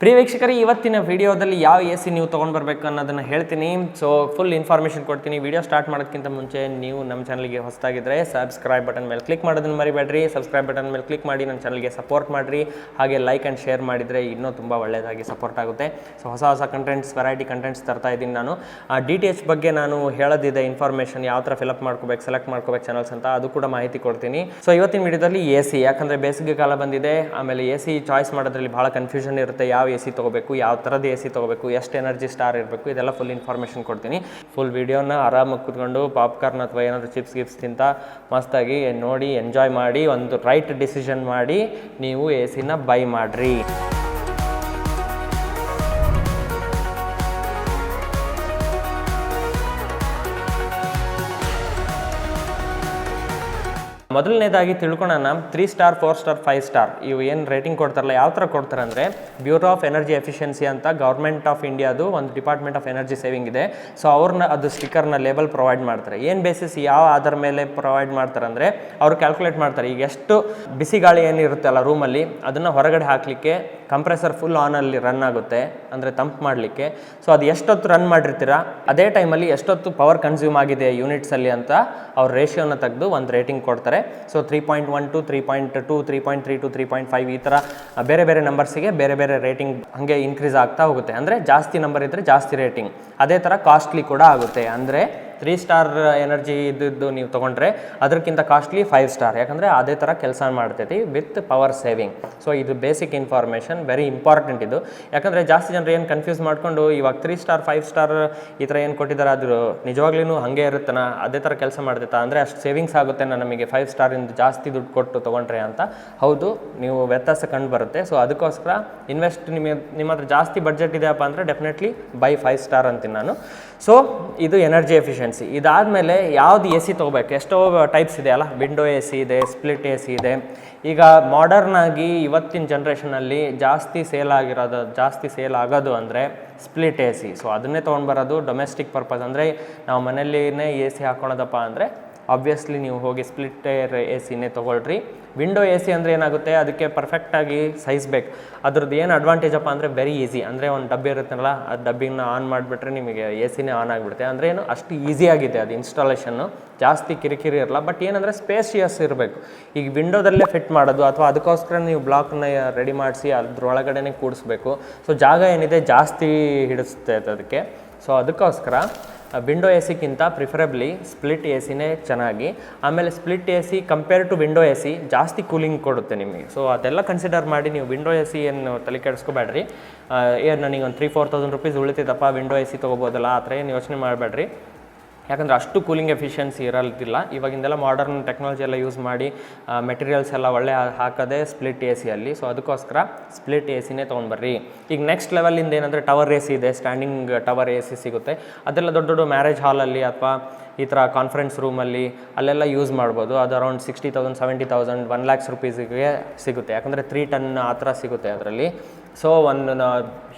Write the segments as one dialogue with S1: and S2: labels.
S1: ಪ್ರಿಯ ವೀಕ್ಷಕರೇ, ಇವತ್ತಿನ ವಿಡಿಯೋದಲ್ಲಿ ಯಾವ ಎ ಸಿ ನೀವು ತೊಗೊಂಡು ಬರಬೇಕು ಅನ್ನೋದನ್ನು ಹೇಳ್ತೀನಿ. ಸೊ ಫುಲ್ ಇನ್ಫಾರ್ಮೇಷನ್ ಕೊಡ್ತೀನಿ. ವಿಡಿಯೋ ಸ್ಟಾರ್ಟ್ ಮಾಡೋದಕ್ಕಿಂತ ಮುಂಚೆ ನೀವು ನಮ್ಮ ಚಾನಲ್ಗೆ ಹೊಸದಾಗಿದ್ದರೆ ಸಬ್ಸ್ಕ್ರೈಬ್ ಬಟನ್ ಮೇಲೆ ಕ್ಲಿಕ್ ಮಾಡೋದನ್ನು ಮರಿಬೇಡ್ರಿ. ಸಬ್ಸ್ಕ್ರೈಬ್ ಬಟನ್ ಮೇಲೆ ಕ್ಲಿಕ್ ಮಾಡಿ ನನ್ನ ಚಾನಲ್ಗೆ ಸಪೋರ್ಟ್ ಮಾಡಿರಿ. ಹಾಗೆ ಲೈಕ್ ಆ್ಯಂಡ್ ಶೇರ್ ಮಾಡಿದರೆ ಇನ್ನೂ ತುಂಬ ಒಳ್ಳೆಯದಾಗಿ ಸಪೋರ್ಟ್ ಆಗುತ್ತೆ. ಸೊ ಹೊಸ ಹೊಸ ಕಂಟೆಂಟ್ಸ್ ವೆರೈಟಿ ಕಂಟೆಂಟ್ಸ್ ತರ್ತಾ ಇದ್ದೀನಿ ನಾನು. ಡಿ ಟಿ ಎಚ್ ಬಗ್ಗೆ ನಾನು ಹೇಳೋದಿದೆ ಇನ್ಫಾರ್ಮೇಷನ್ ಯಾವ ಥರ ಫಿಲಪ್ ಮಾಡ್ಕೋಬೇಕು ಸೆಲೆಕ್ಟ್ ಮಾಡ್ಕೋಬೇಕು ಚಾನಲ್ಸ್ ಅಂತ ಅದು ಕೂಡ ಮಾಹಿತಿ ಕೊಡ್ತೀನಿ. ಸೊ ಇವತ್ತಿನ ವಿಡಿಯೋದಲ್ಲಿ ಎ ಸಿ, ಯಾಕಂದರೆ ಬೇಸಿಗೆ ಕಾಲ ಬಂದಿದೆ. ಆಮೇಲೆ ಎ ಸಿ ಚಾಯ್ಸ್ ಮಾಡೋದ್ರಲ್ಲಿ ಭಾಳ ಕನ್ಫ್ಯೂಷನ್ ಇರುತ್ತೆ. ಯಾವ ಎ ಸಿ ತೊಗೋಬೇಕು, ಯಾವ ಥರದ ಎ ಸಿ ತೊಗೋಬೇಕು, ಎಷ್ಟು ಎನರ್ಜಿ ಸ್ಟಾರ್ ಇರಬೇಕು, ಇದೆಲ್ಲ ಫುಲ್ ಇನ್ಫಾರ್ಮೇಷನ್ ಕೊಡ್ತೀನಿ. ಫುಲ್ ವೀಡಿಯೋನ ಆರಾಮಾಗಿ ಕೂತ್ಕೊಂಡು ಪಾಪ್ಕಾರ್ನ್ ಅಥವಾ ಏನಾದರೂ ಚಿಪ್ಸ್ ಗಿಪ್ಸ್ ತಿಂತ ಮಸ್ತಾಗಿ ನೋಡಿ ಎಂಜಾಯ್ ಮಾಡಿ, ಒಂದು ರೈಟ್ ಡಿಸಿಷನ್ ಮಾಡಿ ನೀವು ಎ ಸಿನ ಬೈ ಮಾಡಿರಿ. ಮೊದಲನೇದಾಗಿ ತಿಳ್ಕೊಳ್ಳೋಣ three star four star five star ಇವು ಏನು ರೇಟಿಂಗ್ ಕೊಡ್ತಾರಲ್ಲ, ಯಾವ ಥರ ಕೊಡ್ತಾರೆ ಅಂದರೆ ಬ್ಯೂರೋ ಆಫ್ ಎನರ್ಜಿ ಎಫಿಷಿಯನ್ಸಿ ಅಂತ ಗೌರ್ಮೆಂಟ್ ಆಫ್ ಇಂಡಿಯಾದು ಒಂದು ಡಿಪಾರ್ಟ್ಮೆಂಟ್ ಆಫ್ ಎನರ್ಜಿ ಸೇವಿಂಗ್ ಇದೆ. ಸೊ ಅವ್ರನ್ನ ಅದು ಸ್ಟಿಕ್ಕರ್ನ ಲೇಬಲ್ ಪ್ರೊವೈಡ್ ಮಾಡ್ತಾರೆ. ಏನು ಬೇಸಿಸ್ ಯಾವ ಆಧಾರ ಮೇಲೆ ಪ್ರೊವೈಡ್ ಮಾಡ್ತಾರೆ ಅಂದರೆ ಅವರು ಕ್ಯಾಲ್ಕುಲೇಟ್ ಮಾಡ್ತಾರೆ. ಈಗ ಎಷ್ಟು ಬಿಸಿ ಗಾಳಿ ಏನಿರುತ್ತಲ್ಲ ರೂಮಲ್ಲಿ ಅದನ್ನು ಹೊರಗಡೆ ಹಾಕಲಿಕ್ಕೆ ಕಂಪ್ರೆಸರ್ ಫುಲ್ ಆನಲ್ಲಿ ರನ್ ಆಗುತ್ತೆ, ಅಂದರೆ ತಂಪು ಮಾಡಲಿಕ್ಕೆ. ಸೊ ಅದು ಎಷ್ಟೊತ್ತು ರನ್ ಮಾಡಿರ್ತೀರಾ, ಅದೇ ಟೈಮಲ್ಲಿ ಎಷ್ಟೊತ್ತು ಪವರ್ ಕನ್ಸ್ಯೂಮ್ ಆಗಿದೆ ಯೂನಿಟ್ಸಲ್ಲಿ ಅಂತ ಅವ್ರ ರೇಷಿಯೋನ ತೆಗೆದು ಒಂದು ರೇಟಿಂಗ್ ಕೊಡ್ತಾರೆ. So three point one two three point two three point three two three point five ಈ ಥರ ಬೇರೆ ಬೇರೆ ನಂಬರ್ಸಿಗೆ ಬೇರೆ ಬೇರೆ ರೇಟಿಂಗ್ ಹಾಗೆ ಇನ್ಕ್ರೀಸ್ ಆಗ್ತಾ ಹೋಗುತ್ತೆ. ಅಂದರೆ ಜಾಸ್ತಿ ನಂಬರ್ ಇದ್ದರೆ ಜಾಸ್ತಿ ರೇಟಿಂಗ್ ಅದೇ ಥರ ಕಾಸ್ಟ್ಲಿ ಕೂಡ ಆಗುತ್ತೆ. ಅಂದರೆ ತ್ರೀ ಸ್ಟಾರ್ ಎನರ್ಜಿ ಇದ್ದಿದ್ದು ನೀವು ತೊಗೊಂಡ್ರೆ ಅದಕ್ಕಿಂತ ಕಾಸ್ಟ್ಲಿ ಫೈವ್ ಸ್ಟಾರ್ ಯಾಕಂದರೆ ಅದೇ ಥರ ಕೆಲಸ ಮಾಡ್ತೈತಿ ವಿತ್ ಪವರ್ ಸೇವಿಂಗ್ ಸೊ ಇದು ಬೇಸಿಕ್ ಇನ್ಫಾರ್ಮೇಷನ್ ವೆರಿ ಇಂಪಾರ್ಟೆಂಟ್ ಇದು. ಯಾಕಂದರೆ ಜಾಸ್ತಿ ಜನರು ಏನು ಕನ್ಫ್ಯೂಸ್ ಮಾಡಿಕೊಂಡು ಇವಾಗ ತ್ರೀ ಸ್ಟಾರ್ ಫೈವ್ ಸ್ಟಾರ್ ಈ ಥರ ಏನು ಕೊಟ್ಟಿದ್ದಾರೆ ಅದು ನಿಜವಾಗ್ಲೂ ಹಾಗೆ ಇರುತ್ತಾನ? ಅದೇ ಥರ ಕೆಲಸ ಮಾಡ್ತೈತಾ? ಅಂದರೆ ಅಷ್ಟು ಸೇವಿಂಗ್ಸ್ ಆಗುತ್ತೆ ನಮಗೆ ಫೈವ್ ಸ್ಟಾರಿಂದ ಜಾಸ್ತಿ ದುಡ್ಡು ಕೊಟ್ಟು ತೊಗೊಂಡ್ರೆ ಅಂತ. ಹೌದು, ನೀವು ವ್ಯತ್ಯಾಸ ಕಂಡು ಬರುತ್ತೆ. ಸೊ ಅದಕ್ಕೋಸ್ಕರ ಇನ್ವೆಸ್ಟ್ ನಿಮಗೆ ನಿಮ್ಮ ಹತ್ರ ಜಾಸ್ತಿ ಬಡ್ಜೆಟ್ ಇದೆಯಪ್ಪ ಅಂದರೆ ಡೆಫಿನೆಟ್ಲಿ ಬೈ ಫೈವ್ ಸ್ಟಾರ್ ಅಂತೀನಿ ನಾನು. ಸೊ ಇದು ಎನರ್ಜಿ ಎಫಿಷಿಯನ್ಸಿ ಇದಾದಮೇಲೆ ಯಾವ್ದು ಎ ಸಿ ತೊಗೋಬೇಕು? ಎಷ್ಟೋ ಟೈಪ್ಸ್ ಇದೆ ಅಲ್ಲ? ವಿಂಡೋ ಎ ಸಿ ಇದೆ ಸ್ಪ್ಲಿಟ್ ಎ ಸಿ ಇದೆ. ಈಗ ಮಾಡರ್ನ್ ಆಗಿ ಇವತ್ತಿನ ಜನ್ರೇಷನಲ್ಲಿ ಜಾಸ್ತಿ ಸೇಲ್ ಆಗಿರೋದು, ಜಾಸ್ತಿ ಸೇಲ್ ಆಗೋದು ಅಂದರೆ ಸ್ಪ್ಲಿಟ್ ಎ ಸಿ ಸೊ ಅದನ್ನೇ ತೊಗೊಂಡು ಬರೋದು ಡೊಮೆಸ್ಟಿಕ್ ಪರ್ಪಸ್ ಅಂದರೆ ನಾವು ಮನೆಯಲ್ಲಿನೇ ಎ ಸಿ ಹಾಕ್ಕೊಳೋದಪ್ಪ ಅಂದರೆ ಆಬ್ವಿಯಸ್ಲಿ ನೀವು ಹೋಗಿ ಸ್ಪ್ಲಿಟ್ ಟೈರ್ ಎ ಸಿನೇ ತೊಗೊಳ್ರಿ. ವಿಂಡೋ ಎ ಸಿ ಅಂದರೆ ಏನಾಗುತ್ತೆ? ಅದಕ್ಕೆ ಪರ್ಫೆಕ್ಟಾಗಿ ಸೈಜ್ ಬೇಕು. ಅದ್ರದ್ದು ಏನು ಅಡ್ವಾಂಟೇಜ್ ಅಪ್ಪ ಅಂದರೆ ವೆರಿ ಈಸಿ ಅಂದರೆ ಒಂದು ಡಬ್ಬಿ ಇರುತ್ತಲ್ಲ, ಆ ಡಬ್ಬಿನ ಆನ್ ಮಾಡಿಬಿಟ್ರೆ ನಿಮಗೆ ಎ ಸಿನೇ ಆನ್ ಆಗಿಬಿಡುತ್ತೆ. ಅಂದರೆ ಏನು? ಅಷ್ಟು ಈಸಿಯಾಗಿದೆ ಅದು ಇನ್ಸ್ಟಾಲೇಷನ್ನು ಜಾಸ್ತಿ ಕಿರಿಕಿರಿ ಇರಲ್ಲ. ಬಟ್ ಏನಂದರೆ ಸ್ಪೇಸಿಯಸ್ ಇರಬೇಕು. ಈಗ ವಿಂಡೋದಲ್ಲೇ ಫಿಟ್ ಮಾಡೋದು ಅಥವಾ ಅದಕ್ಕೋಸ್ಕರ ನೀವು ಬ್ಲಾಕ್ನ ರೆಡಿ ಮಾಡಿಸಿ ಅದ್ರೊಳಗಡೆ ಕೂಡಿಸ್ಬೇಕು. ಸೊ ಜಾಗ ಏನಿದೆ ಜಾಸ್ತಿ ಹಿಡಿಸುತ್ತೆ ಅದಕ್ಕೆ ಸೊ ಅದಕ್ಕೋಸ್ಕರ ವಿಂಡೋ ಎ ಸಿಗಿಂತ ಪ್ರಿಫರಬ್ಲಿ ಸ್ಪ್ಲಿಟ್ ಎ ಸಿನೇ ಚೆನ್ನಾಗಿ. ಆಮೇಲೆ split A C compare to window A C ಜಾಸ್ತಿ ಕೂಲಿಂಗ್ ಕೊಡುತ್ತೆ ನಿಮಗೆ. ಸೊ ಅದೆಲ್ಲ ಕನ್ಸಿಡರ್ ಮಾಡಿ ನೀವು ವಿಂಡೋ ಎ ಸಿ ಏನು ತಲೆ ಕೆಡಿಸ್ಕೋಬೇಡ್ರಿ. ಏನು ನನಗೆ ಒಂದು ತ್ರೀ ಫೋರ್ ತೌಸಂಡ್ ರುಪೀಸ್ ಉಳಿತಿದ್ದಪ್ಪ ವಿಂಡೋ ಎ ಸಿ ತೊಗೋಬೋದಲ್ಲ, ಆ ಥರ ಏನು ಯೋಚನೆ ಮಾಡಬೇಡ್ರಿ. ಯಾಕಂದರೆ ಅಷ್ಟು ಕೂಲಿಂಗ್ ಎಫಿಷಿಯನ್ಸಿ ಇರಲ್ತಿಲ್ಲ ಇವಾಗಿಂದೆಲ್ಲ ಮಾಡರ್ನ್ ಟೆಕ್ನಾಲಜಿ ಎಲ್ಲ ಯೂಸ್ ಮಾಡಿ ಮೆಟೀರಿಯಲ್ಸ್ ಎಲ್ಲ ಒಳ್ಳೆ ಹಾಕೋದೇ ಸ್ಪ್ಲಿಟ್ ಎ ಸಿಯಲ್ಲಿ ಸೊ ಅದಕ್ಕೋಸ್ಕರ ಸ್ಪ್ಲಿಟ್ ಎ ಸಿನೇ ತೊಗೊಂಡ್ಬರ್ರಿ. ಈಗ ನೆಕ್ಸ್ಟ್ ಲೆವೆಲಿಂದ ಏನಂದರೆ ಟವರ್ ಎ ಸಿ ಇದೆ ಸ್ಟ್ಯಾಂಡಿಂಗ್ ಟವರ್ ಎ ಸಿ ಸಿಗುತ್ತೆ. ಅದೆಲ್ಲ ದೊಡ್ಡ ದೊಡ್ಡ ಮ್ಯಾರೇಜ್ ಹಾಲಲ್ಲಿ ಅಥವಾ ಈ ಥರ ಕಾನ್ಫರೆನ್ಸ್ ರೂಮಲ್ಲಿ ಅಲ್ಲೆಲ್ಲ ಯೂಸ್ ಮಾಡ್ಬೋದು. ಅದು around sixty thousand seventy thousand one lakhs ರುಪೀಸಿಗೆ ಸಿಗುತ್ತೆ. ಯಾಕಂದರೆ ತ್ರೀ ಟನ್ ಆ ಥರ ಸಿಗುತ್ತೆ ಅದರಲ್ಲಿ. ಸೊ ಒಂದು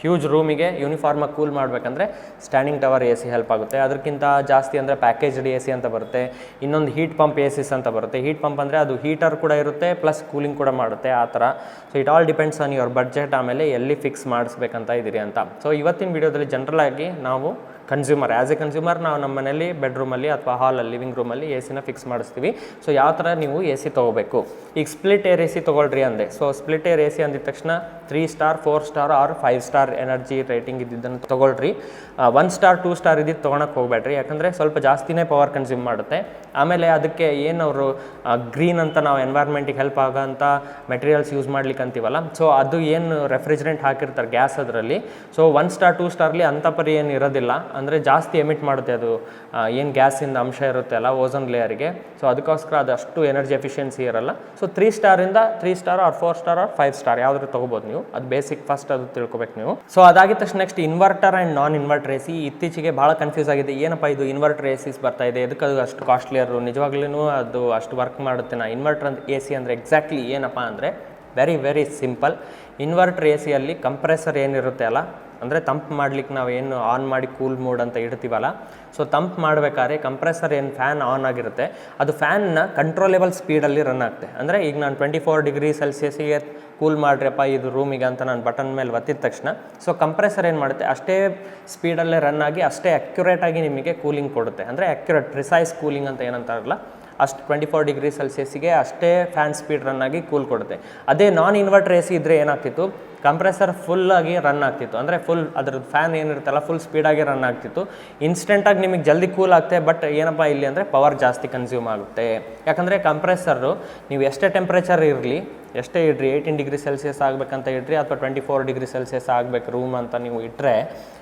S1: ಹ್ಯೂಜ್ ರೂಮಿಗೆ ಯೂನಿಫಾರ್ಮಾಗಿ ಕೂಲ್ ಮಾಡಬೇಕಂದ್ರೆ standing tower A C help ಆಗುತ್ತೆ. ಅದಕ್ಕಿಂತ ಜಾಸ್ತಿ ಅಂದರೆ ಪ್ಯಾಕೇಜ್ಡ್ ಎ ಸಿ ಅಂತ ಬರುತ್ತೆ. ಇನ್ನೊಂದು ಹೀಟ್ ಪಂಪ್ ಎ ಸಿಸ್ ಅಂತ ಬರುತ್ತೆ. ಹೀಟ್ ಪಂಪ್ ಅಂದರೆ ಅದು ಹೀಟರ್ ಕೂಡ ಇರುತ್ತೆ ಪ್ಲಸ್ ಕೂಲಿಂಗ್ ಕೂಡ ಮಾಡುತ್ತೆ ಆ ಥರ. So it all depends on your budget ಆಮೇಲೆ ಎಲ್ಲಿ ಫಿಕ್ಸ್ ಮಾಡಿಸ್ಬೇಕಂತ ಇದ್ದೀರಿ ಅಂತ. ಸೊ ಇವತ್ತಿನ ವಿಡಿಯೋದಲ್ಲಿ ಜನರಲ್ ಆಗಿ ನಾವು ಕನ್ಸ್ಯೂಮರ್ ಆ್ಯಸ್ ಎ ಕನ್ಸ್ಯೂಮರ್ ನಾವು ನಮ್ಮ ಮನೇಲಿ ಬೆಡ್ರೂಮಲ್ಲಿ ಅಥವಾ ಹಾಲಲ್ಲಿ ಲಿವಿಂಗ್ ರೂಮಲ್ಲಿ ಎ ಸಿನ ಫಿಕ್ಸ್ ಮಾಡಿಸ್ತೀವಿ. ಸೊ ಯಾವ ಥರ ನೀವು ಎ ಸಿ ತೊಗೋಬೇಕು? ಈಗ ಸ್ಪ್ಲಿಟ್ ಏರ್ ಎ ಸಿ ತೊಗೊಳ್ರಿ ಅಂದೆ. So split air A C ಅಂದಿದ ತಕ್ಷಣ three star four star or five star energy rating ಇದ್ದಿದ್ದನ್ನು ತೊಗೊಳ್ರಿ. ಒನ್ ಸ್ಟಾರ್ ಟೂ ಸ್ಟಾರ್ ಇದ್ದಿದ್ದು ತೊಗೊಳಕ್ಕೆ ಹೋಗಬೇಡ್ರಿ. ಯಾಕಂದರೆ ಸ್ವಲ್ಪ ಜಾಸ್ತಿನೇ ಪವರ್ ಕನ್ಸ್ಯೂಮ್ ಮಾಡುತ್ತೆ. ಆಮೇಲೆ ಅದಕ್ಕೆ ಏನು ಅವರು ಗ್ರೀನ್ ಅಂತ ನಾವು ಎನ್ವೈರ್ಮೆಂಟಿಗೆ ಹೆಲ್ಪ್ ಆಗೋಂಥ ಮೆಟೀರಿಯಲ್ಸ್ ಯೂಸ್ ಮಾಡ್ಲಿಕ್ಕೆ ಅಂತೀವಲ್ಲ? ಸೊ ಅದು ಏನು ರೆಫ್ರಿಜರೆಂಟ್ ಹಾಕಿರ್ತಾರೆ ಗ್ಯಾಸ್ ಅದರಲ್ಲಿ. ಸೊ ಒನ್ ಸ್ಟಾರ್ ಟೂ ಸ್ಟಾರ್ಲಿ ಅಂಥ ಪರಿ ಏನು ಇರೋದಿಲ್ಲ. ಅಂದರೆ ಜಾಸ್ತಿ ಎಮಿಟ್ ಮಾಡುತ್ತೆ ಅದು. ಏನು ಗ್ಯಾಸಿಂದ ಅಂಶ ಇರುತ್ತೆ ಅಲ್ಲ ಓಝೋನ್ ಲೇಯರ್ಗೆ ಸೊ ಅದಕ್ಕೋಸ್ಕರ ಅದು ಅಷ್ಟು ಎನರ್ಜಿ ಎಫಿಷಿಯನ್ಸಿ ಇರಲ್ಲ. So three ಸ್ಟಾರಿಂದ three star or four star or five star ಯಾವ್ದಾದ್ರು ತೊಗೋಬೋದು ನೀವು. ಅದು ಬೇಸಿಕ್ ಫಸ್ಟ್ ಅದು ತಿಳ್ಕೊಬೇಕು ನೀವು. ಸೊ ಅದಾಗಿದ ತಕ್ಷಣ next inverter and non inverter A C ಇತ್ತೀಚೆಗೆ ಭಾಳ ಕನ್ಫ್ಯೂಸ್ ಆಗಿದೆ. ಏನಪ್ಪ ಇದು ಇನ್ವರ್ಟರ್ ಎ ಸಿಸ್ ಬರ್ತಾ ಇದೆ? ಎದಕ್ಕೆ ಅದು ಅಷ್ಟು ಕಾಸ್ಟ್ಲಿಯರು ನಿಜವಾಗ್ಲೂ ಅದು ಅಷ್ಟು ವರ್ಕ್ ಮಾಡುತ್ತೆ ನಾ. ಇನ್ವರ್ಟರ್ ಅಂತ ಎ ಸಿ ಅಂದರೆ ಎಕ್ಸಾಕ್ಟ್ಲಿ ಏನಪ್ಪ ಅಂದರೆ very very simple inverter A ಸಿಯಲ್ಲಿ ಕಂಪ್ರೆಸರ್ ಏನಿರುತ್ತೆ ಅಲ್ಲ ಅಂದರೆ ತಂಪು ಮಾಡ್ಲಿಕ್ಕೆ ನಾವು ಏನು ಆನ್ ಮಾಡಿ ಕೂಲ್ ಮೋಡ್ ಅಂತ ಇಡ್ತೀವಲ್ಲ ಸೊ ತಂಪು ಮಾಡಬೇಕಾದ್ರೆ ಕಂಪ್ರೆಸರ್ ಏನು ಫ್ಯಾನ್ ಆನ್ ಆಗಿರುತ್ತೆ, ಅದು ಫ್ಯಾನ್ನ ಕಂಟ್ರೋಲೇಬಲ್ ಸ್ಪೀಡಲ್ಲಿ ರನ್ ಆಗುತ್ತೆ ಅಂದರೆ ಈಗ ನಾನು ಟ್ವೆಂಟಿ ಫೋರ್ ಡಿಗ್ರಿ ಸೆಲ್ಸಿಯಸ್ಸಿಗೆ ಕೂಲ್ ಮಾಡ್ರಿಯಪ್ಪ ಇದು ರೂಮಿಗೆ ಅಂತ ನಾನು ಬಟನ್ ಮೇಲೆ ಒತ್ತಿದ ತಕ್ಷಣ ಸೊ ಕಂಪ್ರೆಸರ್ ಏನು ಮಾಡುತ್ತೆ, ಅಷ್ಟೇ ಸ್ಪೀಡಲ್ಲೇ ರನ್ ಆಗಿ ಅಷ್ಟೇ ಅಕ್ಯುರೇಟಾಗಿ ನಿಮಗೆ ಕೂಲಿಂಗ್ ಕೊಡುತ್ತೆ. ಅಂದರೆ ಅಕ್ಯುರೇಟ್ ಪ್ರಿಸೈಸ್ ಕೂಲಿಂಗ್ ಅಂತ ಏನಂತಾರಲ್ಲ ಅಷ್ಟು ಟ್ವೆಂಟಿ ಫೋರ್ ಡಿಗ್ರಿ ಸೆಲ್ಸಿಯಸ್ಸಿಗೆ ಅಷ್ಟೇ ಫ್ಯಾನ್ ಸ್ಪೀಡ್ ರನ್ ಆಗಿ ಕೂಲ್ ಕೊಡುತ್ತೆ. ಅದೇ ನಾನ್ ಇನ್ವರ್ಟರ್ ಎ ಸಿ ಇದ್ದರೆ ಏನಾಗ್ತಿತ್ತು ಕಂಪ್ರೆಸರ್ ಫುಲ್ಲಾಗಿ ರನ್ ಆಗ್ತಿತ್ತು. ಅಂದರೆ ಫುಲ್ ಅದ್ರದ್ದು ಫ್ಯಾನ್ ಏನಿರುತ್ತಲ್ಲ ಫುಲ್ ಸ್ಪೀಡಾಗಿ ರನ್ ಆಗ್ತಿತ್ತು. ಇನ್ಸ್ಟೆಂಟಾಗಿ ನಿಮಗೆ ಜಲ್ದಿ ಕೂಲ್ ಆಗುತ್ತೆ ಬಟ್ ಏನಪ್ಪ ಇಲ್ಲಿ ಅಂದರೆ ಪವರ್ ಜಾಸ್ತಿ ಕನ್ಸ್ಯೂಮ್ ಆಗುತ್ತೆ. ಯಾಕಂದರೆ ಕಂಪ್ರೆಸರು ನೀವು ಎಷ್ಟೇ ಟೆಂಪ್ರೇಚರ್ ಇರಲಿ, ಎಷ್ಟೇ ಇಡ್ರಿ ಏಯ್ಟೀನ್ ಡಿಗ್ರಿ ಸೆಲ್ಸಿಯಸ್ ಆಗಬೇಕಂತ ಇಡ್ರಿ, ಅಥವಾ ಟ್ವೆಂಟಿ ಫೋರ್ ಡಿಗ್ರಿ ಸೆಲ್ಸಿಯಸ್ ಆಗಬೇಕು ರೂಮ್ ಅಂತ ನೀವು ಇಟ್ಟರೆ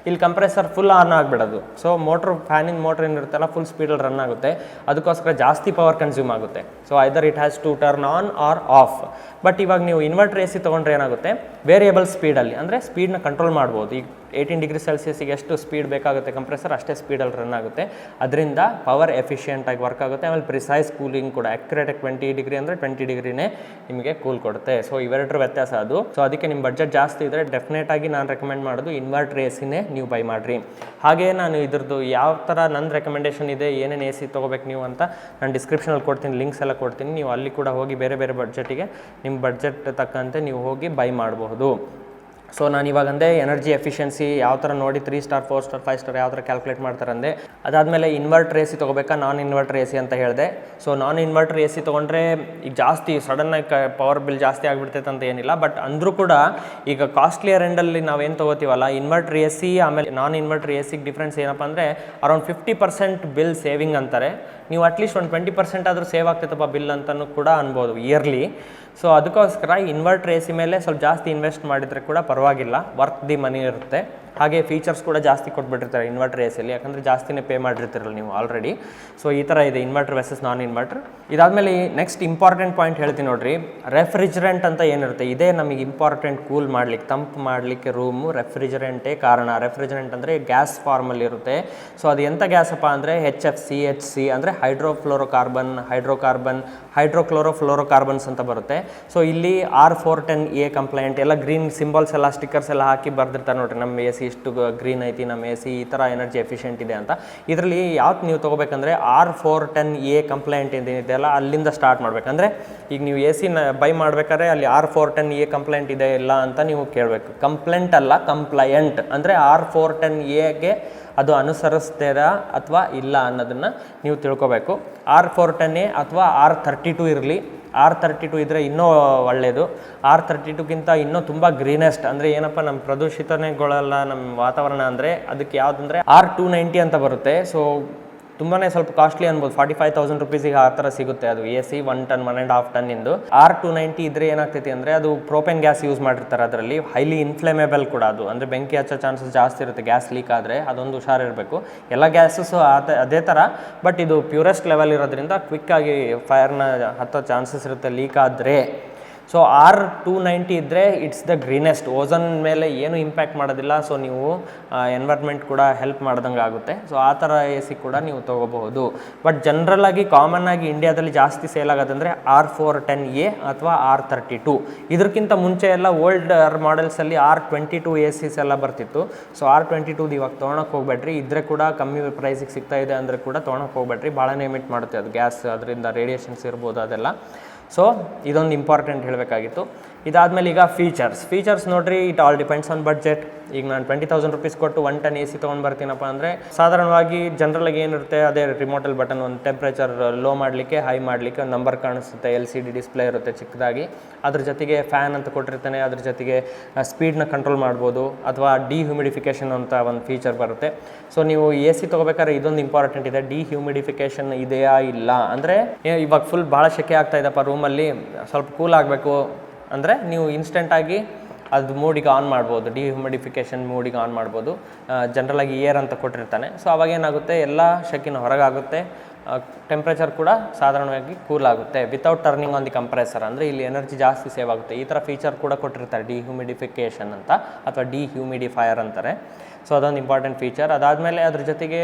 S1: ಇಲ್ಲಿ ಕಂಪ್ರೆಸರ್ ಫುಲ್ ಆನ್ ಆಗಿಬಿಡೋದು. ಸೊ ಮೋಟ್ರ್ ಫ್ಯಾನಿನ ಮೋಟ್ರ್ ಏನಿರುತ್ತಲ್ಲ ಫುಲ್ ಸ್ಪೀಡಲ್ಲಿ ರನ್ ಆಗುತ್ತೆ. ಅದಕ್ಕೋಸ್ಕರ ಜಾಸ್ತಿ ಪವರ್ ಕನ್ಸ್ಯೂಮ್ ಆಗುತ್ತೆ. So either it has to turn on or off but ಇವಾಗ ನೀವು ಇನ್ವರ್ಟರ್ ಎ ಸಿ ತೊಗೊಂಡ್ರೆ ಏನಾಗುತ್ತೆ? ವೇರಿಯಬಲ್ ಸ್ಪೀಡಲ್ಲಿ ಅಂದರೆ ಸ್ಪೀಡ್ನ ಕಂಟ್ರೋಲ್ ಮಾಡ್ಬೋದು. ಈಗ ಏಯ್ಟೀನ್ ಡಿಗ್ರಿ ಸೆಲ್ಸಿಯಸ್ಗೆ ಎಷ್ಟು ಸ್ಪೀಡ್ ಬೇಕಾಗುತ್ತೆ ಕಂಪ್ರೆಸರ್ ಅಷ್ಟೇ ಸ್ಪೀಡಲ್ಲಿ ರನ್ ಆಗುತ್ತೆ. ಅದರಿಂದ ಪವರ್ ಎಫಿಷಿಯೆಂಟಾಗಿ ವರ್ಕ್ ಆಗುತ್ತೆ. ಆಮೇಲೆ ಪ್ರಿಸೈಸ್ ಕೂಲಿಂಗ್ ಕೂಡ ಅಕ್ಯುರೇಟಾಗಿ ಟ್ವೆಂಟಿ ಡಿಗ್ರಿ ಅಂದರೆ ಟ್ವೆಂಟಿ ಡಿಗ್ರಿನೇ ನಿಮಗೆ ಕೂಲ್ ಕೊಡುತ್ತೆ. ಸೊ ಇವೆರಡರ ವ್ಯತ್ಯಾಸ ಅದು. ಸೊ ಅದಕ್ಕೆ ನಿಮ್ಮ ಬಜೆಟ್ ಜಾಸ್ತಿ ಇದ್ದರೆ ಡೆಫಿನೆಟ್ ಆಗಿ ನಾನು ರೆಕಮೆಂಡ್ ಮಾಡೋದು ಇನ್ವರ್ಟರ್ ಎ ನೀವು ಬೈ ಮಾಡಿರಿ. ಹಾಗೆ ನಾನು ಇದ್ರದ್ದು ಯಾವ ಥರ ನನ್ನ ರೆಕಮೆಂಡೇಷನ್ ಇದೆ, ಏನೇನು ಎ ಸಿ ತೊಗೋಬೇಕು ನೀವು ಅಂತ ನಾನು ಡಿಸ್ಕ್ರಿಪ್ಷನಲ್ಲಿ ಕೊಡ್ತೀನಿ ಲಿಂಕ್ಸ್ ಎಲ್ಲ ಕೊಡ್ತೀನಿ. ನೀವು ಅಲ್ಲಿ ಕೂಡ ಹೋಗಿ ಬೇರೆ ಬೇರೆ ಬಡ್ಜೆಟಿಗೆ ನಿಮ್ಮ ಬಡ್ಜೆಟ್ ತಕ್ಕಂತೆ ನೀವು ಹೋಗಿ ಬೈ ಮಾಡಬಹುದು. ಸೊ ನಾನು ಇವಾಗ ಅಂದೆ ಎನರ್ಜಿ ಎಫಿಷಿಯನ್ಸಿ ಯಾವ ಥರ ನೋಡಿ three star four star five star ಯಾವ ಥರ ಕ್ಯಾಲ್ಕುಲೇಟ್ ಮಾಡ್ತಾರೆ ಅಂದೆ. ಅದಾದಮೇಲೆ ಇನ್ವರ್ಟರ್ ಎ ಸಿ ತೊಗೋಬೇಕಾ, ನಾನ್ ಇನ್ವರ್ಟರ್ ಎ ಸಿ ಅಂತ ಹೇಳಿದೆ. So non inverter A C ತೊಗೊಂಡ್ರೆ ಈಗ ಜಾಸ್ತಿ ಸಡನ್ನಾಗಿ ಕ ಪವರ್ ಬಿಲ್ ಜಾಸ್ತಿ ಆಗಿಬಿಡ್ತೈತೆ ಅಂತ ಏನಿಲ್ಲ ಬಟ್ ಅಂದರೂ ಕೂಡ ಈಗ ಕಾಸ್ಟ್ಲಿಯರ್ ಎಂಡಲ್ಲಿ ನಾವೇನು ತೊಗೋತೀವಲ್ಲ ಇನ್ವರ್ಟರ್ ಎ ಸಿ ಆಮೇಲೆ ನಾನ್ ಇನ್ವರ್ಟರ್ ಎ ಸಿಗೆ ಡಿಫ್ರೆನ್ಸ್ ಏನಪ್ಪ ಅಂದರೆ around fifty percent bill saving ಅಂತಾರೆ. ನೀವು ಅಟ್ಲೀಸ್ಟ್ ಒಂದು ಟ್ವೆಂಟಿ ಪರ್ಸೆಂಟ್ ಆದರೂ ಸೇವ್ ಆಗ್ತೈತಪ್ಪ ಬಿಲ್ ಅಂತಲೂ ಕೂಡ ಅನ್ಬೋದು ಇಯರ್ಲಿ ಸೊ ಅದಕ್ಕೋಸ್ಕರ ಇನ್ವರ್ಟರ್ ಎ ಸಿ ಮೇಲೆ ಸ್ವಲ್ಪ ಜಾಸ್ತಿ ಇನ್ವೆಸ್ಟ್ ಮಾಡಿದರೆ ಕೂಡ ಪರವಾಗಿಲ್ಲ. ವರ್ತ್ ದಿ ಮನಿ ಇರುತ್ತೆ. ಹಾಗೆ ಫೀಚರ್ಸ್ ಕೂಡ ಜಾಸ್ತಿ ಕೊಟ್ಬಿಟ್ಟಿರ್ತಾರೆ ಇನ್ವರ್ಟರ್ ಎ ಸಿಯಲ್ಲಿ ಯಾಕಂದರೆ ಜಾಸ್ತಿನೇ ಪೇ ಮಾಡಿರ್ತೀರಲ್ಲ ನೀವು ಆಲ್ರೆಡಿ ಸೊ ಈ ಥರ ಇದೆ ಇನ್ವರ್ಟರ್ ವೆಸಸ್ ನಾನ್ ಇನ್ವರ್ಟರ್ ಇದಾದಮೇಲೆ ನೆಕ್ಸ್ಟ್ ಇಂಪಾರ್ಟೆಂಟ್ ಪಾಯಿಂಟ್ ಹೇಳ್ತೀನಿ ನೋಡ್ರಿ. ರೆಫ್ರಿಜರೆಂಟ್ ಅಂತ ಏನಿರುತ್ತೆ? ಇದೇ ನಮಗೆ ಇಂಪಾರ್ಟೆಂಟ್ ಕೂಲ್ ಮಾಡ್ಲಿಕ್ಕೆ ತಂಪು ಮಾಡಲಿಕ್ಕೆ ರೂಮು ರೆಫ್ರಿಜರೆಂಟೇ ಕಾರಣ. ರೆಫ್ರಿಜರೆಂಟ್ ಅಂದರೆ ಗ್ಯಾಸ್ ಫಾರ್ಮಲ್ಲಿ ಇರುತ್ತೆ. ಸೊ ಅದು ಎಂಥ ಗ್ಯಾಸಪ್ಪ ಅಂದರೆ H F C H C ಅಂದರೆ ಹೈಡ್ರೋಫ್ಲೋರೋಕಾರ್ಬನ್ ಹೈಡ್ರೋಕಾರ್ಬನ್ ಹೈಡ್ರೋಕ್ಲೋರೋಫ್ಲೋರೋಕಾರ್ಬನ್ಸ್ ಅಂತ ಬರುತ್ತೆ. ಸೊ ಇಲ್ಲಿ R four ten A compliant ಎಲ್ಲ ಗ್ರೀನ್ ಸಿಂಬಲ್ಸ್ ಎಲ್ಲ ಸ್ಟಿಕ್ಕರ್ಸ್ ಎಲ್ಲ ಹಾಕಿ ಬರ್ದಿರ್ತಾರೆ ನೋಡ್ರಿ ನಮ್ಮ ಎ ಸಿ ಇಷ್ಟು ಗ್ರೀನ್ ಐತಿ, ನಮ್ಮ ಎ ಸಿ ಈ ಥರ ಎನರ್ಜಿ ಎಫಿಷಿಯೆಂಟ್ ಇದೆ ಅಂತ. ಇದರಲ್ಲಿ ಯಾವ್ದು ನೀವು ತೊಗೋಬೇಕಂದ್ರೆ R four ten A complaint ಏನಿದೆಯಲ್ಲ ಅಲ್ಲಿಂದ ಸ್ಟಾರ್ಟ್ ಮಾಡ್ಬೇಕಂದ್ರೆ, ಈಗ ನೀವು ಎ ಸಿನ ಬೈ ಮಾಡಬೇಕಾದ್ರೆ ಅಲ್ಲಿ R four ten A complaint ಇದೆ ಇಲ್ಲ ಅಂತ ನೀವು ಕೇಳಬೇಕು. ಕಂಪ್ಲೇಂಟ್ ಅಲ್ಲ ಕಂಪ್ಲೈಂಟ್ ಅಂದರೆ ಆರ್ ಫೋರ್ ಟೆನ್ ಎಗೆ ಅದು ಅನುಸರಿಸ್ತೀರಾ ಅಥವಾ ಇಲ್ಲ ಅನ್ನೋದನ್ನು ನೀವು ತಿಳ್ಕೊಬೇಕು. ಆರ್ ಫೋರ್ ಟೆನ್ ಅಥವಾ ಆರ್ ಥರ್ಟಿ ಟು ಇರಲಿ. ಆರ್ ತರ್ಟಿ ಟು ಇದ್ದರೆ ಇನ್ನೂ ಒಳ್ಳೆಯದು ಆರ್ ತರ್ಟಿ ಟುಗಿಂತ ಇನ್ನೂ ತುಂಬ ಗ್ರೀನೆಸ್ಟ್. ಅಂದರೆ ಏನಪ್ಪ, ನಮ್ಮ ಪ್ರದೂಷಿತನೆಗಳೆಲ್ಲ ನಮ್ಮ ವಾತಾವರಣ ಅಂದರೆ ಅದಕ್ಕೆ ಯಾವುದಂದ್ರೆ ಆರ್ ಟು ನೈಂಟಿ ಅಂತ ಬರುತ್ತೆ. ಸೊ ತುಂಬಾ ಸ್ವಲ್ಪ ಕಾಸ್ಟ್ಲಿ ಅನ್ಬೋದು. ಫಾರ್ಟಿ ಫೈವ್ ತೌಸಂಡ್ ರುಪೀಸಿಗೆ ಆ ಥರ ಸಿಗುತ್ತೆ ಅದು. A C one ton one and half ton into. R two ninety ಇದ್ರೆ ಏನಾಗ್ತೈತಿ ಅಂದರೆ ಅದು ಪ್ರೋಪೆನ್ ಗ್ಯಾಸ್ ಯೂಸ್ ಮಾಡಿರ್ತಾರೆ ಅದರಲ್ಲಿ. ಹೈಲಿ ಇನ್ಫ್ಲೇಮೇಬಲ್ ಕೂಡ ಅದು. ಅಂದರೆ ಬೆಂಕಿ ಹಚ್ಚೋ ಚಾನ್ಸಸ್ ಜಾಸ್ತಿ ಇರುತ್ತೆ. ಗ್ಯಾಸ್ ಲೀಕ್ ಆದರೆ ಅದೊಂದು ಹುಷಾರಿರಬೇಕು. ಎಲ್ಲ ಗ್ಯಾಸಸ್ಸು ಅದೇ ಥರ. ಬಟ್ ಇದು ಪ್ಯೂರೆಸ್ಟ್ ಲೆವೆಲ್ ಇರೋದ್ರಿಂದ ಕ್ವಿಕ್ಕಾಗಿ ಫೈರ್ನ ಹತ್ತೋ ಚಾನ್ಸಸ್ ಇರುತ್ತೆ. ಲೀಕ್ ಆದರೆ. ಸೊ ಆರ್ ಟೂ ನೈಂಟಿ ಇದ್ದರೆ ಇಟ್ಸ್ ದ ಗ್ರೀನೆಸ್ಟ್ ಓಝನ್ ಮೇಲೆ ಏನು ಇಂಪ್ಯಾಕ್ಟ್ ಮಾಡೋದಿಲ್ಲ. ಸೊ ನೀವು ಎನ್ವೈರ್ಮೆಂಟ್ ಕೂಡ ಹೆಲ್ಪ್ ಮಾಡ್ದಂಗೆ ಆಗುತ್ತೆ. ಸೊ ಆ ಥರ ಎ ಸಿ ಕೂಡ ನೀವು ತೊಗೋಬಹುದು. ಬಟ್ ಜನರಲ್ ಆಗಿ ಕಾಮನ್ ಆಗಿ ಇಂಡಿಯಾದಲ್ಲಿ ಜಾಸ್ತಿ ಸೇಲ್ ಆಗೋದಂದರೆ ಆರ್ ಫೋರ್ ಟೆನ್ ಎ ಅಥವಾ ಆರ್ ತರ್ಟಿ ಟು ಇದಕ್ಕಿಂತ ಮುಂಚೆ ಎಲ್ಲ old ಮಾಡೆಲ್ಸಲ್ಲಿ R twenty two A Cs ಎಲ್ಲ ಬರ್ತಿತ್ತು. ಸೊ ಆರ್ ಟ್ವೆಂಟಿ ಟೂದು ಇವಾಗ ತೊಗೊಳಕ್ಕೆ ಹೋಗ್ಬೇಡ್ರಿ. ಇದ್ರೆ ಕೂಡ ಕಮ್ಮಿ ಪ್ರೈಸಿಗೆ ಸಿಗ್ತಾ ಇದೆ ಅಂದರೆ ಕೂಡ ತೊಗೊಳಕ್ಕೆ ಹೋಗ್ಬೇಡ್ರಿ. ಭಾಳನೇ ಎಮಿಟ್ ಮಾಡುತ್ತೆ ಅದು ಗ್ಯಾಸ್ ಅದರಿಂದ ರೇಡಿಯೇಷನ್ಸ್ ಇರ್ಬೋದು ಅದೆಲ್ಲ. ಸೊ ಇದೊಂದು ಇಂಪಾರ್ಟೆಂಟ್ ಹೇಳಬೇಕಾಗಿತ್ತು. ಇದಾದಮೇಲೆ ಈಗ ಫೀಚರ್ಸ್ ಫೀಚರ್ಸ್ ನೋಡ್ರಿ it all depends on budget ಈಗ ನಾನು ಟ್ವೆಂಟಿ ತೌಸಂಡ್ ರುಪೀಸ್ ಕೊಟ್ಟು ಒನ್ ಟನ್ ಎ ಸಿ ತೊಗೊಂಡು ಬರ್ತೀನಪ್ಪ ಅಂದರೆ, ಸಾಧಾರಣವಾಗಿ ಜನರಲಾಗಿ ಏನಿರುತ್ತೆ, ಅದೇ ರಿಮೋಟಲ್ಲಿ ಬಟನ್ ಒಂದು ಟೆಂಪ್ರೇಚರ್ ಲೋ ಮಾಡಲಿಕ್ಕೆ ಹೈ ಮಾಡಲಿಕ್ಕೆ ಒಂದು ನಂಬರ್ ಕಾಣಿಸುತ್ತೆ. ಎಲ್ ಸಿ ಡಿ ಡಿಸ್ಪ್ಲೇ ಇರುತ್ತೆ ಚಿಕ್ಕದಾಗಿ. ಅದ್ರ ಜೊತೆಗೆ ಫ್ಯಾನ್ ಅಂತ ಕೊಟ್ಟಿರ್ತಾನೆ, ಅದ್ರ ಜೊತೆಗೆ ಸ್ಪೀಡ್ನ ಕಂಟ್ರೋಲ್ ಮಾಡ್ಬೋದು, ಅಥವಾ ಡಿಹ್ಯೂಮಿಡಿಫಿಕೇಷನ್ ಅಂತ ಒಂದು ಫೀಚರ್ ಬರುತ್ತೆ. ಸೊ ನೀವು ಎ ಸಿ ತೊಗೋಬೇಕಾದ್ರೆ ಇದೊಂದು ಇಂಪಾರ್ಟೆಂಟ್ ಇದೆ. ಡಿಹ್ಯೂಮಿಡಿಫಿಕೇಷನ್ ಇದೆಯಾ ಇಲ್ಲ ಅಂದರೆ ಇವಾಗ ಫುಲ್ ಭಾಳ ಶೆಕೆ ಆಗ್ತಾ ಇದೆಪ್ಪ ರೂಮಲ್ಲಿ ಸ್ವಲ್ಪ ಕೂಲ್ ಆಗಬೇಕು. ಅಂದರೆ ನೀವು ಇನ್ಸ್ಟೆಂಟಾಗಿ ಅದು ಮೂಡಿಗೆ ಆನ್ ಮಾಡ್ಬೋದು ಡಿಹ್ಯೂಮಿಡಿಫಿಕೇಷನ್ ಮೂಡಿಗೆ ಆನ್ ಮಾಡ್ಬೋದು. ಜನರಲಾಗಿ ಏರ್ ಅಂತ ಕೊಟ್ಟಿರ್ತಾನೆ. ಸೊ ಅವಾಗ ಏನಾಗುತ್ತೆ? ಎಲ್ಲ ಶೆಕಿನ ಹೊರಗಾಗುತ್ತೆ. ಟೆಂಪ್ರೇಚರ್ ಕೂಡ ಸಾಧಾರಣವಾಗಿ ಕೂಲ್ ಆಗುತ್ತೆ. Without turning on the compressor ಅಂದರೆ ಇಲ್ಲಿ ಎನರ್ಜಿ ಜಾಸ್ತಿ ಸೇವ್ ಆಗುತ್ತೆ. ಈ ಥರ ಫೀಚರ್ ಕೂಡ ಕೊಟ್ಟಿರ್ತಾರೆ ಡಿಹ್ಯೂಮಿಡಿಫಿಕೇಷನ್ ಅಂತ, ಅಥವಾ ಡಿಹ್ಯೂಮಿಡಿಫೈಯರ್ ಅಂತಾರೆ. ಸೊ ಅದೊಂದು ಇಂಪಾರ್ಟೆಂಟ್ ಫೀಚರ್ ಅದಾದಮೇಲೆ ಅದ್ರ ಜೊತೆಗೆ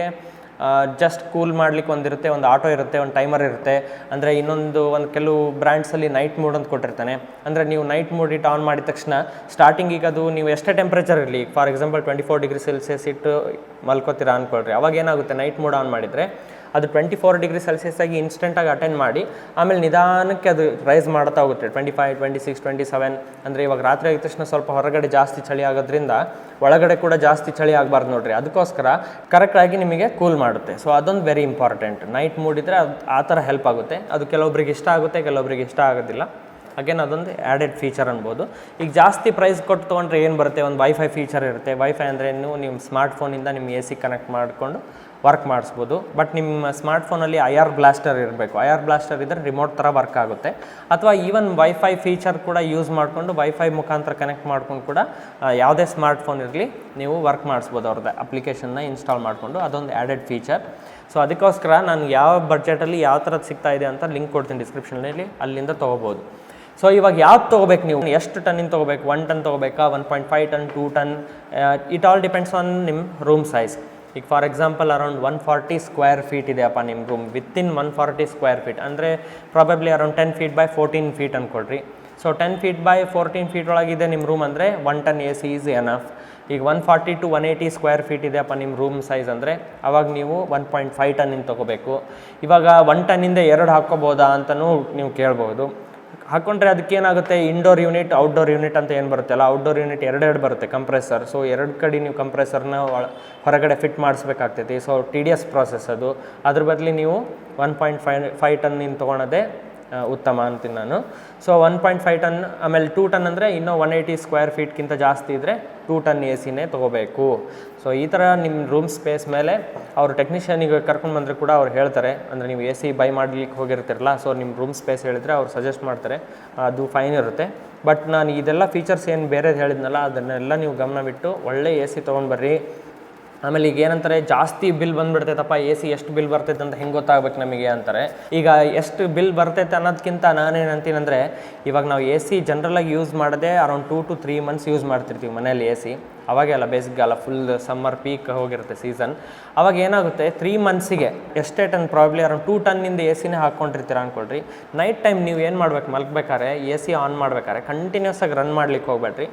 S1: ಜಸ್ಟ್ ಕೂಲ್ ಮಾಡ್ಲಿಕ್ಕೆ ಒಂದಿರುತ್ತೆ ಒಂದು ಆಟೋ ಇರುತ್ತೆ, ಒಂದು ಟೈಮರ್ ಇರುತ್ತೆ. ಅಂದರೆ ಇನ್ನೊಂದು ಒಂದು ಕೆಲವು ಬ್ರ್ಯಾಂಡ್ಸಲ್ಲಿ ನೈಟ್ ಮೋಡ್ ಅಂತ ಕೊಟ್ಟಿರ್ತಾನೆ. ಅಂದರೆ ನೀವು ನೈಟ್ ಮೋಡ್ ಇಟ್ಟು ಆನ್ ಮಾಡಿದ ತಕ್ಷಣ ಸ್ಟಾರ್ಟಿಂಗಿಗೆ ಅದು ನೀವು ಎಷ್ಟೇ ಟೆಂಪ್ರೇಚರ್ ಇರಲಿ for example twenty four degree Celsius ಇಟ್ಟು ಮಲ್ಕೋತೀರಾ ಅಂದ್ಕೊಳ್ರಿ ಅವಾಗ ಏನಾಗುತ್ತೆ? ನೈಟ್ ಮೋಡ್ ಆನ್ ಮಾಡಿದರೆ ಅದು ಟ್ವೆಂಟಿ ಫೋರ್ ಡಿಗ್ರಿ ಸೆಲ್ಸಿಯಸ್ ಆಗಿ ಇನ್ಸ್ಟೆಂಟಾಗಿ ಅಟೆಂಡ್ ಮಾಡಿ, ಆಮೇಲೆ ನಿಧಾನಕ್ಕೆ ಅದು ರೈಸ್ ಮಾಡ್ತಾ ಹೋಗುತ್ತೆ. Twenty five twenty six twenty seven ಅಂದರೆ ಇವಾಗ ರಾತ್ರಿ ಆಗಿದ ತಕ್ಷಣ ಸ್ವಲ್ಪ ಹೊರಗಡೆ ಜಾಸ್ತಿ ಚಳಿ ಆಗೋದ್ರಿಂದ ಒಳಗಡೆ ಕೂಡ ಜಾಸ್ತಿ ಚಳಿ ಆಗಬಾರ್ದು ನೋಡ್ರಿ. ಅದಕ್ಕೋಸ್ಕರ ಕರೆಕ್ಟಾಗಿ ನಿಮಗೆ ಕೂಲ್ ಮಾಡುತ್ತೆ. ಸೊ ಅದೊಂದು ವೆರಿ ಇಂಪಾರ್ಟೆಂಟ್ ನೈಟ್ ಮೂಡಿದ್ರೆ ಅದು ಆ ಥರ ಹೆಲ್ಪ್ ಆಗುತ್ತೆ. ಅದು ಕೆಲವೊಬ್ರಿಗೆ ಇಷ್ಟ ಆಗುತ್ತೆ, ಕೆಲವೊಬ್ರಿಗೆ ಇಷ್ಟ ಆಗೋದಿಲ್ಲ. ಅಗೇನ್ ಅದೊಂದು ಆ್ಯಡೆಡ್ ಫೀಚರ್ ಅನ್ಬೋದು. ಈಗ ಜಾಸ್ತಿ ಪ್ರೈಸ್ ಕೊಟ್ಟು ತೊಗೊಂಡ್ರೆ ಏನು ಬರುತ್ತೆ? ಒಂದು ವೈಫೈ ಫೀಚರ್ ಇರುತ್ತೆ. ವೈಫೈ ಅಂದರೆ ನೀವು ನಿಮ್ಮ ಸ್ಮಾರ್ಟ್ಫೋನಿಂದ ನಿಮ್ಮ ಎ ಸಿ ಕನೆಕ್ಟ್ ಮಾಡಿಕೊಂಡು ವರ್ಕ್ ಮಾಡಿಸ್ಬೋದು. ಬಟ್ ನಿಮ್ಮ ಸ್ಮಾರ್ಟ್ಫೋನಲ್ಲಿ ಐ ಆರ್ ಬ್ಲಾಸ್ಟರ್ ಇರಬೇಕು. ಐ ಆರ್ ಬ್ಲಾಸ್ಟರ್ ಇದ್ದರೆ ರಿಮೋಟ್ ಥರ ವರ್ಕ್ ಆಗುತ್ತೆ. ಅಥವಾ ಈವನ್ ವೈಫೈ ಫೀಚರ್ ಕೂಡ ಯೂಸ್ ಮಾಡಿಕೊಂಡು ವೈಫೈ ಮುಖಾಂತರ ಕನೆಕ್ಟ್ ಮಾಡ್ಕೊಂಡು ಕೂಡ ಯಾವುದೇ ಸ್ಮಾರ್ಟ್ಫೋನ್ ಇರಲಿ ನೀವು ವರ್ಕ್ ಮಾಡಿಸ್ಬೋದು ಅವ್ರದ್ದು ಅಪ್ಲಿಕೇಶನ್ನ ಇನ್ಸ್ಟಾಲ್ ಮಾಡಿಕೊಂಡು. ಅದೊಂದು ಆ್ಯಡೆಡ್ ಫೀಚರ್ ಸೊ ಅದಕ್ಕೋಸ್ಕರ ನಾನು ಯಾವ ಬಡ್ಜೆಟಲ್ಲಿ ಯಾವ ಥರದ್ದು ಸಿಗ್ತಾ ಇದೆ ಅಂತ ಲಿಂಕ್ ಕೊಡ್ತೀನಿ ಡಿಸ್ಕ್ರಿಪ್ಷನಲ್ಲಿ ಅಲ್ಲಿಂದ ತೊಗೋಬೋದು. ಸೊ ಇವಾಗ ಯಾವ್ದು ತೊಗೋಬೇಕು ನೀವು? ಎಷ್ಟು ಟನ್ನಿಂದ ತೊಗೋಬೇಕು? One ton ತೊಗೋಬೇಕಾ? One point five ton two ton it all depends on ನಿಮ್ಮ ರೂಮ್ ಸೈಜ್ ಈಗ for example around one forty square feet ಇದೆಯಪ್ಪ ನಿಮ್ಮ room within one forty square feet ಅಂದರೆ probably around ten feet by fourteen feet ಅಂದ್ಕೊಡ್ರಿ so ten feet by fourteen feet ಒಳಗಿದೆ ನಿಮ್ಮ room ಅಂದರೆ one ton A C is enough ಈಗ one forty to one eighty square feet ಇದೆಯಪ್ಪ ನಿಮ್ಮ room size ಅಂದರೆ ಅವಾಗ ನೀವು one point five ಟನ್ನಿಂದ ತೊಗೋಬೇಕು. ಇವಾಗ ಒನ್ ಟನ್ನಿಂದ ಎರಡು ಹಾಕ್ಕೋಬೋದಾ ಅಂತಲೂ ನೀವು ಕೇಳ್ಬೋದು. ಹಾಕೊಂಡ್ರೆ ಅದಕ್ಕೆ ಏನಾಗುತ್ತೆ ಇಂಡೋರ್ ಯೂನಿಟ್ ಔಟ್ಡೋರ್ ಯೂನಿಟ್ ಅಂತ ಏನು ಬರುತ್ತಲ್ಲ ಔಟ್ಡೋರ್ ಯೂನಿಟ್ ಎರಡೆರಡು ಬರುತ್ತೆ ಕಂಪ್ರೆಸರ್ ಸೊ ಎರಡು ಕಡೆ ನೀವು ಕಂಪ್ರೆಸರ್ನ ಹೊರಗಡೆ fit ಮಾಡಿಸ್ಬೇಕಾಗ್ತೈತಿ. So T D S process ಅದು. ಅದ್ರ ಬದಲಿ ನೀವು one point five five ton ತೊಗೊಳೋದೇ ಆ, ಉತ್ತಮ ಅಂತೀನಿ ನಾನು. So one point five ton ಆಮೇಲೆ ಟೂ ಟನ್ ಅಂದರೆ ಇನ್ನೂ ಒನ್ ಏಯ್ಟಿ ಸ್ಕ್ವೇರ್ ಫೀಟ್ಗಿಂತ ಜಾಸ್ತಿ ಇದ್ದರೆ ಟೂ ಟನ್ ಎ ಸಿನೇ ತೊಗೋಬೇಕು. ಸೊ ಈ ಥರ ನಿಮ್ಮ ರೂಮ್ ಸ್ಪೇಸ್ ಮೇಲೆ ಅವರು ಟೆಕ್ನಿಷಿಯನಿಗೆ ಕರ್ಕೊಂಡು ಬಂದರೆ ಕೂಡ ಅವ್ರು ಹೇಳ್ತಾರೆ. ಅಂದರೆ ನೀವು ಎ ಸಿ ಬೈ ಮಾಡ್ಲಿಕ್ಕೆ ಹೋಗಿರ್ತಿರಲ್ಲ ಸೊ ನಿಮ್ಮ ರೂಮ್ ಸ್ಪೇಸ್ ಹೇಳಿದರೆ ಅವ್ರು ಸಜೆಸ್ಟ್ ಮಾಡ್ತಾರೆ. ಅದು ಫೈನ್ ಇರುತ್ತೆ. ಬಟ್ ನಾನು ಇದೆಲ್ಲ ಫೀಚರ್ಸ್ ಏನು ಬೇರೆದು ಹೇಳಿದ್ನಲ್ಲ, ಅದನ್ನೆಲ್ಲ ನೀವು ಗಮನ ಬಿಟ್ಟು ಒಳ್ಳೆ ಎ ಸಿ ತೊಗೊಂಡು ಬರ್ರಿ. ಆಮೇಲೆ ಈಗ ಏನಂತಾರೆ, ಜಾಸ್ತಿ ಬಿಲ್ ಬಂದ್ಬಿಡ್ತೈತಪ್ಪ, ಎ ಸಿ ಎಷ್ಟು ಬಿಲ್ ಬರ್ತೈತೆ ಅಂತ ಹೆಂಗೆ ಗೊತ್ತಾಗ್ಬೇಕು ನಮಗೆ ಅಂತಾರೆ. ಈಗ ಎಷ್ಟು ಬಿಲ್ ಬರ್ತೈತೆ ಅನ್ನೋದಕ್ಕಿಂತ ನಾನೇನು ಅಂತೀನಂದರೆ ಇವಾಗ ನಾವು ಎ ಸಿ ಜನ್ರಲಾಗಿ ಯೂಸ್ ಮಾಡದೆ around two to three months use ಮಾಡ್ತಿರ್ತೀವಿ ಮನೇಲಿ ಎ ಸಿ. ಅವಾಗೆ ಅಲ್ಲ ಬೇಸಿಗೆಲ್ಲ ಫುಲ್ ಸಮ್ಮರ್ ಪೀಕ್ ಹೋಗಿರುತ್ತೆ ಸೀಸನ್ ಅವಾಗ ಏನಾಗುತ್ತೆ ತ್ರೀ ಮಂತ್ಸಿಗೆ ಎಷ್ಟೇ ಟನ್ ಪ್ರಾಬ್ಲಿ ಅರೌಂಡ್ ಟೂ ಟನ್ನಿಂದ ಎ ಸಿನೇ ಹಾಕ್ಕೊಂಡಿರ್ತೀರ ಅಂದ್ಕೊಳ್ರಿ ನೈಟ್ ಟೈಮ್ ನೀವು ಏನು ಮಾಡ್ಬೇಕು ಮಲ್ಕ್ಬೇಕಾದ್ರೆ ಎ ಸಿ ಆನ್ ಮಾಡ್ಬೇಕಾದ್ರೆ ಕಂಟಿನ್ಯೂಸ್ ಆಗಿ ರನ್ ಮಾಡ್ಲಿಕ್ಕೆ ಹೋಗ್ಬೇಡ್ರಿ.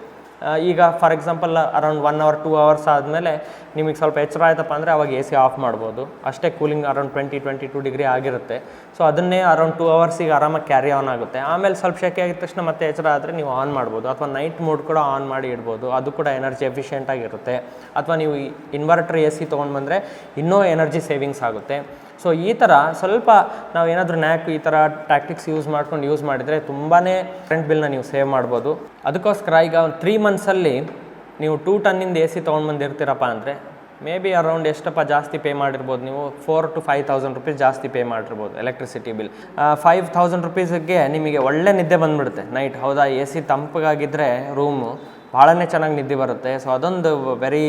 S1: ಈಗ for example around one hour two hours ಆದಮೇಲೆ ನಿಮಗೆ ಸ್ವಲ್ಪ ಎಚ್ಚರ ಆಯ್ತಪ್ಪ ಅಂದರೆ ಅವಾಗ ಎ ಸಿ ಆಫ್ ಮಾಡ್ಬೋದು. ಅಷ್ಟೇ cooling around twenty twenty two degree ಆಗಿರುತ್ತೆ. ಸೊ ಅದನ್ನೇ ಅರೌಂಡ್ ಟೂ ಅವರ್ಸಿಗೆ ಆರಾಮಾಗಿ ಕ್ಯಾರಿ ಆನ್ ಆಗುತ್ತೆ. ಆಮೇಲೆ ಸ್ವಲ್ಪ ಶೆಕೆ ಆಗಿದ ತಕ್ಷಣ ಮತ್ತೆ ಎಚ್ಚರ ಆದರೆ ನೀವು ಆನ್ ಮಾಡ್ಬೋದು. ಅಥವಾ ನೈಟ್ ಮೋಡ್ ಕೂಡ ಆನ್ ಮಾಡಿ ಇಡ್ಬೋದು. ಅದು ಕೂಡ ಎನರ್ಜಿ ಎಫಿಷಿಯೆಂಟಾಗಿರುತ್ತೆ ಅಥವಾ ನೀವು ಇನ್ವರ್ಟರ್ ಎ ಸಿ ತೊಗೊಂಡು ಬಂದರೆ ಇನ್ನೂ ಎನರ್ಜಿ ಸೇವಿಂಗ್ಸ್ ಆಗುತ್ತೆ. ಸೊ ಈ ಥರ ಸ್ವಲ್ಪ ನಾವು ಏನಾದರೂ ನ್ಯಾಕ್ ಈ ಥರ ಟ್ಯಾಕ್ಟಿಕ್ಸ್ ಯೂಸ್ ಮಾಡ್ಕೊಂಡು ಯೂಸ್ ಮಾಡಿದರೆ ತುಂಬಾ ಕರೆಂಟ್ ಬಿಲ್ನ ನೀವು ಸೇವ್ ಮಾಡ್ಬೋದು. ಅದಕ್ಕೋಸ್ಕರ ಈಗ ಒಂದು ತ್ರೀ ಮಂತ್ಸಲ್ಲಿ ನೀವು ಟೂ ಟನ್ನಿಂದ ಎ ಸಿ ತೊಗೊಂಡು ಬಂದಿರ್ತೀರಪ್ಪ ಅಂದರೆ ಮೇ ಬಿ ಅರೌಂಡ್ ಎಷ್ಟಪ್ಪ ಜಾಸ್ತಿ ಪೇ ಮಾಡಿರ್ಬೋದು ನೀವು? Four to five thousand rupees ಜಾಸ್ತಿ ಪೇ ಮಾಡಿರ್ಬೋದು ಎಲೆಕ್ಟ್ರಿಸಿಟಿ ಬಿಲ್ ಫೈವ್ ತೌಸಂಡ್ ರುಪೀಸಿಗೆ ನಿಮಗೆ ಒಳ್ಳೆ ನಿದ್ದೆ ಬಂದ್ಬಿಡುತ್ತೆ ನೈಟ್ ಹೌದಾ? ಎ ಸಿ ತಂಪಗಾಗಿದ್ದರೆ ರೂಮು ಭಾಳನೇ ಚೆನ್ನಾಗಿ ನಿದ್ದೆ ಬರುತ್ತೆ. ಸೊ ಅದೊಂದು ವೆರಿ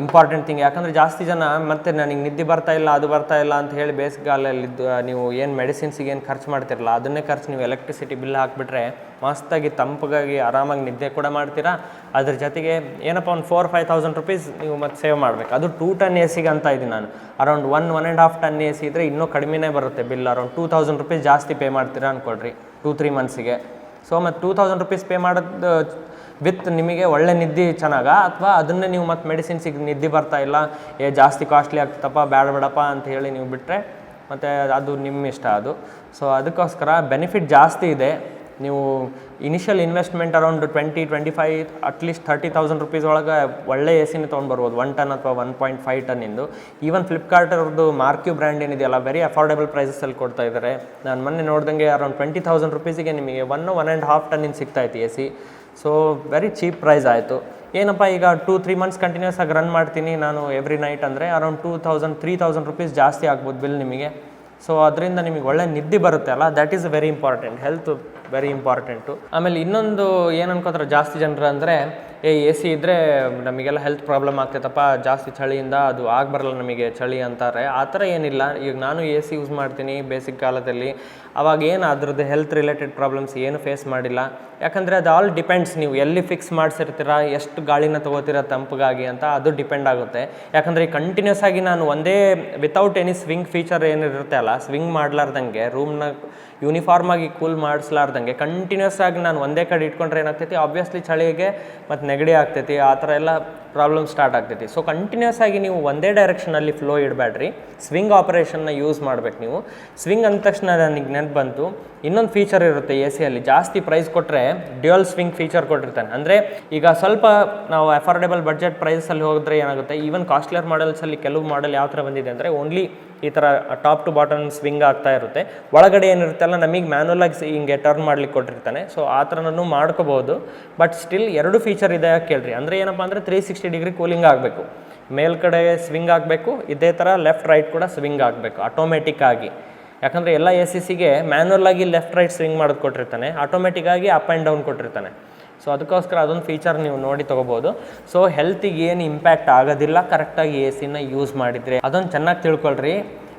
S1: ಇಂಪಾರ್ಟೆಂಟ್ ಥಿಂಗ್ ಯಾಕಂದರೆ ಜಾಸ್ತಿ ಜನ ಮತ್ತೆ ನನಗೆ ನಿದ್ದೆ ಬರ್ತಾ ಇಲ್ಲ, ಅದು ಬರ್ತಾ ಇಲ್ಲ ಅಂತ ಹೇಳಿ ಬೇಸಿಗೆಗಾಲಲ್ಲಿದ್ದು ನೀವು ಏನು ಮೆಡಿಸಿನ್ಸಿಗೆ ಏನು ಖರ್ಚು ಮಾಡ್ತಿರಲ್ಲ, ಅದನ್ನೇ ಖರ್ಚು ನೀವು ಎಲೆಕ್ಟ್ರಿಸಿಟಿ ಬಿಲ್ ಹಾಕಿಬಿಟ್ರೆ ಮಸ್ತಾಗಿ ತಂಪಗಾಗಿ ಆರಾಮಾಗಿ ನಿದ್ದೆ ಕೂಡ ಮಾಡ್ತೀರಾ. ಅದ್ರ ಜೊತೆಗೆ ಏನಪ್ಪ, ಒಂದು ಫೋರ್ ಫೈವ್ ತೌಸಂಡ್ ರುಪೀಸ್ ನೀವು ಮತ್ತೆ ಸೇವ್ ಮಾಡಬೇಕು. ಅದು ಟೂ ಟನ್ ಎ ಸಿಗೆ ಅಂತ ಇದ್ದೀನಿ ನಾನು. Around one one and half ton A C ಇದ್ದರೆ ಇನ್ನೂ ಕಡಿಮೆನೇ ಬರುತ್ತೆ bill around two thousand rupees ಜಾಸ್ತಿ ಪೇ ಮಾಡ್ತೀರಾ ಅಂದ್ಕೊಳ್ರಿ ಟೂ ತ್ರೀ ಮಂತ್ಸಿಗೆ ಸೊ ಮತ್ತು ಟೂ ತೌಸಂಡ್ ರುಪೀಸ್ ಪೇ ಮಾಡೋದು ವಿತ್ ನಿಮಗೆ ಒಳ್ಳೆ ನಿದ್ದೆ ಚೆನ್ನಾಗ? ಅಥವಾ ಅದನ್ನೇ ನೀವು ಮತ್ತೆ ಮೆಡಿಸಿನ್ಸಿಗೆ ನಿದ್ದೆ ಬರ್ತಾ ಇಲ್ಲ? ಏ, ಜಾಸ್ತಿ ಕಾಸ್ಟ್ಲಿ ಆಗ್ತಪ್ಪ ಬೇಡ ಬೇಡಪ್ಪ ಅಂತ ಹೇಳಿ ನೀವು ಬಿಟ್ಟರೆ ಮತ್ತು ಅದು ನಿಮ್ಮ ಇಷ್ಟ ಅದು. ಸೊ ಅದಕ್ಕೋಸ್ಕರ ಬೆನಿಫಿಟ್ ಜಾಸ್ತಿ ಇದೆ. ನೀವು initial investment around twenty twenty five at least thirty thousand rupees ಒಳಗೆ ಒಳ್ಳೆ ಎ ಸಿನೇ ತೊಗೊಂಡು ಬರ್ಬೋದು. ಒನ್ ಟನ್ ಅಥವಾ ಒನ್ ಪಾಯಿಂಟ್ ಫೈವ್ ಟನ್ನಿಂದು ಈವನ್ ಫ್ಲಿಪ್ಕಾರ್ಟ್ ಅವ್ರದ್ದು ಮಾರ್ಕ್ಯೂ ಬ್ರ್ಯಾಂಡ್ ಏನಿದೆಯಲ್ಲ ವೆರಿ ಅಫೋರ್ಡೆಬಲ್ ಪ್ರೈಸಸಲ್ಲಿ ಕೊಡ್ತಾ ಇದ್ದಾರೆ. ನಾನು ಮೊನ್ನೆ ನೋಡ್ದಂಗೆ ಅರೌಂಡ್ ಟ್ವೆಂಟಿ ತೌಸಂಡ್ ರುಪೀಸಿಗೆ ನಿಮಗೆ ಒನ್ ಒನ್ ಆ್ಯಂಡ್ ಹಾಫ್ ಟನ್ನಿಂದ ಸಿಗ್ತಾ ಇತ್ತು A C so very cheap price ಆಯಿತು. ಏನಪ್ಪ ಈಗ ಟೂ ತ್ರೀ ಮಂತ್ಸ್ ಕಂಟಿನ್ಯೂಸ್ ಆಗಿ ರನ್ ಮಾಡ್ತೀನಿ ನಾನು ಎವ್ರಿ ನೈಟ್ ಅಂದರೆ around two thousand three thousand rupees ಜಾಸ್ತಿ ಆಗ್ಬೋದು ಬಿಲ್ ನಿಮಗೆ. ಸೊ ಅದರಿಂದ ನಿಮಗೆ ಒಳ್ಳೆ ನಿದ್ದೆ ಬರುತ್ತೆ ಅಲ್ಲ? That is very important health very important ಆಮೇಲೆ ಇನ್ನೊಂದು ಏನು ಅನ್ಕೋತಾರೆ ಜಾಸ್ತಿ ಜನರು ಅಂದರೆ, ಏ, ಎ ಸಿ ಇದ್ದರೆ ನಮಗೆಲ್ಲ ಹೆಲ್ತ್ ಪ್ರಾಬ್ಲಮ್ ಆಗ್ತೈತಪ್ಪ, ಜಾಸ್ತಿ ಚಳಿಯಿಂದ ಅದು ಆಗಬರಲ್ಲ ನಮಗೆ ಚಳಿ ಅಂತಾರೆ. ಆ ಥರ ಏನಿಲ್ಲ. ಈಗ ನಾನು ಎ ಸಿ ಯೂಸ್ ಮಾಡ್ತೀನಿ ಬೇಸಿಕ್ ಕಾಲದಲ್ಲಿ. ಅವಾಗ ಏನು ಅದ್ರದ್ದು ಹೆಲ್ತ್ ರಿಲೇಟೆಡ್ ಪ್ರಾಬ್ಲಮ್ಸ್ ಏನು ಫೇಸ್ ಮಾಡಿಲ್ಲ. ಯಾಕಂದರೆ ಅದು ಆಲ್ ಡಿಪೆಂಡ್ಸ್ ನೀವು ಎಲ್ಲಿ ಫಿಕ್ಸ್ ಮಾಡಿಸಿರ್ತೀರ, ಎಷ್ಟು ಗಾಳಿನ ತೊಗೋತೀರ ತಂಪಗಾಗಿ ಅಂತ ಅದು ಡಿಪೆಂಡ್ ಆಗುತ್ತೆ. ಯಾಕಂದರೆ ಕಂಟಿನ್ಯೂಸ್ ಆಗಿ ನಾನು ಒಂದೇ ವಿತೌಟ್ ಎನಿ ಸ್ವಿಂಗ್ ಫೀಚರ್ ಏನಿರುತ್ತೆ ಅಲ್ಲ ಸ್ವಿಂಗ್ ಮಾಡಲಾರ್ದಂಗೆ ರೂಮ್ನ ಯೂನಿಫಾರ್ಮ್ ಆಗಿ ಕೂಲ್ ಮಾಡಿಸ್ಲಾರ್ದಂಗೆ ಕಂಟಿನ್ಯೂಸ್ ಆಗಿ ನಾನು ಒಂದೇ ಕಡೆ ಇಟ್ಕೊಂಡ್ರೆ ಏನಾಗ್ತೈತಿ? ಆಬ್ವಿಯಸ್ಲಿ ಚಳಿಗೆ ಮತ್ತು ನೆಗಡಿ ಆಗ್ತೈತಿ, ಆ ಥರ ಎಲ್ಲ ಪ್ರಾಬ್ಲಮ್ ಸ್ಟಾರ್ಟ್ ಆಗ್ತೈತಿ. ಸೊ ಕಂಟಿನ್ಯೂಸ್ ಆಗಿ ನೀವು ಒಂದೇ ಡೈರೆಕ್ಷನಲ್ಲಿ ಫ್ಲೋ ಇಡಬೇಡ್ರಿ ಸ್ವಿಂಗ್ ಆಪರೇಷನ್ನ ಯೂಸ್ ಮಾಡ್ಬೇಕು ನೀವು. ಸ್ವಿಂಗ್ ಅಂದ ತಕ್ಷಣ ನನಗೆ ನೆನಪು ಬಂತು. ಇನ್ನೊಂದು ಫೀಚರ್ ಇರುತ್ತೆ ಎ ಸಿಯಲ್ಲಿ ಜಾಸ್ತಿ ಪ್ರೈಸ್ ಕೊಟ್ಟರೆ ಡ್ಯುಯಲ್ ಸ್ವಿಂಗ್ ಫೀಚರ್ ಕೊಟ್ಟಿರ್ತಾನೆ. ಅಂದರೆ ಈಗ ಸ್ವಲ್ಪ ನಾವು ಅಫೋರ್ಡೆಬಲ್ ಬಡ್ಜೆಟ್ ಪ್ರೈಸಲ್ಲಿ ಹೋದರೆ ಏನಾಗುತ್ತೆ? ಈವನ್ ಕಾಸ್ಟ್ಲಿಯರ್ ಮಾಡೆಲ್ಸಲ್ಲಿ ಕೆಲವು ಮಾಡೆಲ್ ಯಾವ ಥರ ಬಂದಿದೆ ಅಂದರೆ ಓನ್ಲಿ ಈ ಥರ ಟಾಪ್ ಟು ಬಾಟಮ್ ಸ್ವಿಂಗ್ ಆಗ್ತಾ ಇರುತ್ತೆ. ಒಳಗಡೆ ಏನಿರುತ್ತಲ್ಲ ನಮಗೆ ಮ್ಯಾನುವಲ್ ಆಗಿ ಹಿಂಗೆ ಟರ್ನ್ ಮಾಡ್ಲಿಕ್ಕೆ ಕೊಟ್ಟಿರ್ತಾನೆ. ಸೊ ಆ ಥರನೂ ಮಾಡ್ಕೋಬೋದು. ಬಟ್ ಸ್ಟಿಲ್ ಎರಡು ಫೀಚರ್ ಇದೆ ಕೇಳ್ರಿ? ಅಂದರೆ ಏನಪ್ಪ ಅಂದರೆ ತ್ರೀ ಸಿಕ್ಸ್ಟಿ ಡಿಗ್ರಿ ಕೂಲಿಂಗ್ ಆಗಬೇಕು. ಮೇಲ್ಗಡೆ ಸ್ವಿಂಗ್ ಆಗಬೇಕು. ಇದೇ ಥರ ಲೆಫ್ಟ್ ರೈಟ್ ಕೂಡ ಸ್ವಿಂಗ್ ಆಗಬೇಕು ಆಟೋಮೆಟಿಕ್ ಆಗಿ. ಯಾಕಂದರೆ ಎಲ್ಲ ಎ ಸಿ ಸಿಗೆ ಮ್ಯಾನ್ಯಲ್ಲಾಗಿ ಲೆಫ್ಟ್ ರೈಟ್ ಸ್ವಿಂಗ್ ಮಾಡೋದು ಕೊಟ್ಟಿರ್ತಾನೆ. ಆಟೋಮೆಟಿಕ್ಕಾಗಿ ಅಪ್ ಆ್ಯಂಡ್ ಡೌನ್ ಕೊಟ್ಟಿರ್ತಾನೆ. ಸೊ ಅದಕ್ಕೋಸ್ಕರ ಅದೊಂದು ಫೀಚರ್ ನೀವು ನೋಡಿ ತೊಗೋಬೋದು. ಸೊ ಹೆಲ್ತಿಗೆ ಏನು ಇಂಪ್ಯಾಕ್ಟ್ ಆಗೋದಿಲ್ಲ. ಕರೆಕ್ಟಾಗಿ ಎ ಸಿನ ಯೂಸ್ ಮಾಡಿದರೆ. ಅದೊಂದು ಚೆನ್ನಾಗಿ ತಿಳ್ಕೊಳ್ರಿ.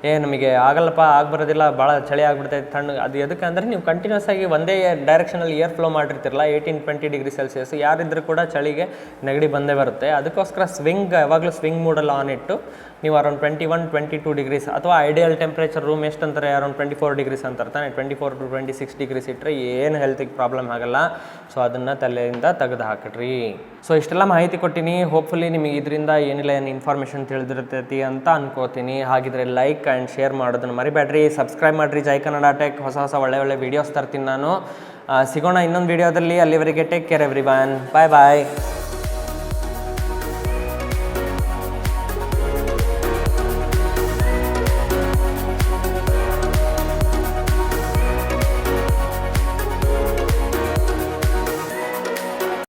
S1: ಏ, ನಮಗೆ ಆಗಲ್ಲಪ್ಪ, ಆಗಿ ಬರೋದಿಲ್ಲ ಭಾಳ ಚಳಿ ಆಗ್ಬಿಡ್ತೈತೆ, ತಣ್ಣಗೆ ಅದು ಎದಕ್ಕೆ ಅಂದರೆ ನೀವು ಕಂಟಿನ್ಯೂಸ್ ಆಗಿ ಒಂದೇ ಡೈರೆಕ್ಷನಲ್ಲಿ ಏರ್ ಫ್ಲೋ ಮಾಡಿರ್ತಿರಲ್ಲ ಏಯ್ಟೀನ್ ಟ್ವೆಂಟಿ ಡಿಗ್ರಿ ಸೆಲ್ಸಿಯಸ್ ಯಾರಿದ್ದರೂ ಕೂಡ ಚಳಿಗೆ ನೆಗಡಿ ಬಂದೇ ಬರುತ್ತೆ. ಅದಕ್ಕೋಸ್ಕರ ಸ್ವಿಂಗ್ ಯಾವಾಗಲೂ ಸ್ವಿಂಗ್ ಮೂಡಲ್ಲಿ ಆನ್ ಇಟ್ಟು ನೀವು around twenty one twenty two degrees ಅಥವಾ ಐಡಿಯಲ್ ಟೆಂಪ್ರೇಚರ್ ರೂಮ್ ಎಷ್ಟು ಅಂತಾರೆ? ಅರೌಂಡ್ ಟ್ವೆಂಟಿ ಫೋರ್ ಡಿಗ್ರೀಸ್ ಅಂತಾರೆ ತಾನೆ. Twenty four to twenty six degrees ಇಟ್ಟರೆ ಏನು ಹೆಲ್ತಿಗೆ ಪ್ರಾಬ್ಲಮ್ ಆಗಲ್ಲ. ಸೊ ಅದನ್ನು ತಲೆಯಿಂದ ತೆಗೆದು ಹಾಕಿಡ್ರಿ ಸೊ ಇಷ್ಟೆಲ್ಲ ಮಾಹಿತಿ ಕೊಟ್ಟಿನಿ. ಹೋಪ್ಫುಲಿ ನಿಮಗೆ ಇದರಿಂದ ಏನಿಲ್ಲ, ಏನು ಇನ್ಫಾರ್ಮೇಷನ್ ತಿಳಿದಿರ್ತೈತಿ ಅಂತ ಅನ್ಕೋತೀನಿ. ಹಾಗಿದ್ರೆ ಲೈಕ್ ಆ್ಯಂಡ್ ಶೇರ್ ಮಾಡೋದನ್ನು ಮರಿಬೇಡ್ರಿ. ಸಬ್ಸ್ಕ್ರೈಬ್ ಮಾಡಿರಿ. ಜೈ ಕನ್ನಡ ಟೆಕ್ ಹೊಸ ಹೊಸ ಒಳ್ಳೆ ಒಳ್ಳೆ ವೀಡಿಯೋಸ್ ತರ್ತೀನಿ ನಾನು. ಸಿಗೋಣ ಇನ್ನೊಂದು ವೀಡಿಯೋದಲ್ಲಿ ಅಲ್ಲಿವರೆಗೆ take care every bye bye